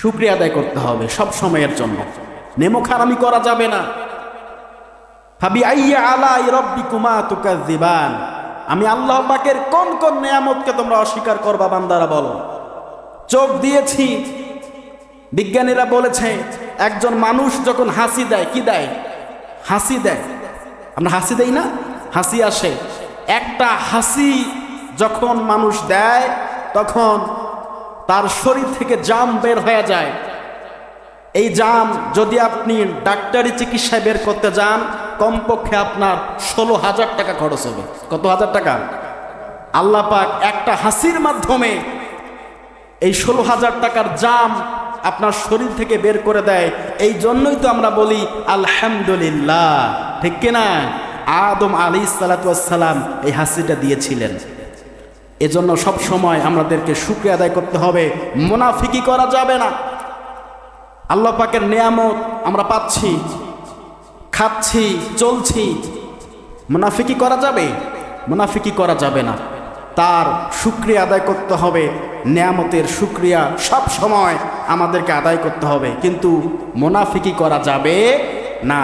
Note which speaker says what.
Speaker 1: শুক্রিয়া আদায় করতে হবে সব সময়ের জন্য। নেমো খারামি করা যাবে না। ভাবি আইয়া আলাই রব্বি কুমা তুকাজিবান আমি আল্লাহ পাকের কোন কোন নেয়ামতকে তোমরা অস্বীকার করবা বান্দারা বলো। চোখ দিয়েছি। বিজ্ঞানীরা বলেছে, একজন মানুষ যখন হাসি দেয়, কি দেয়? হাসি দেয়। আমরা হাসি দেই না? হাসি আসে। একটা হাসি যখন মানুষ দেয়, তখন তার শরীর থেকে জাম বের হয়ে যায়। এই জাম যদি আপনি ডাক্তারি চিকিৎসায় বের করতে যান, কমপক্ষে আপনার ষোলো হাজার টাকা খরচ হবে। কত হাজার টাকা? আল্লাহ পাক একটা হাসির মাধ্যমে এই ষোলো হাজার টাকার জাম আপনার শরীর থেকে বের করে দেয়। এই জন্যই তো আমরা বলি, আলহামদুলিল্লাহ। ঠিক কিনা? আদম আলী সালাতাম এই হাসিটা দিয়েছিলেন। এজন্য সব সময় আমাদেরকে শুক্রিয়া আদায় করতে হবে। মুনাফিকি করা যাবে না। আল্লাহ পাকের নেয়ামত আমরা পাচ্ছি, খাচ্ছি, চলছি। মুনাফিকি করা যাবে মুনাফিকি করা যাবে না। তার শুক্রিয়া আদায় করতে হবে, নেয়ামতের শুক্রিয়া সব সময় আমাদেরকে আদায় করতে হবে। কিন্তু মুনাফিকি করা যাবে না।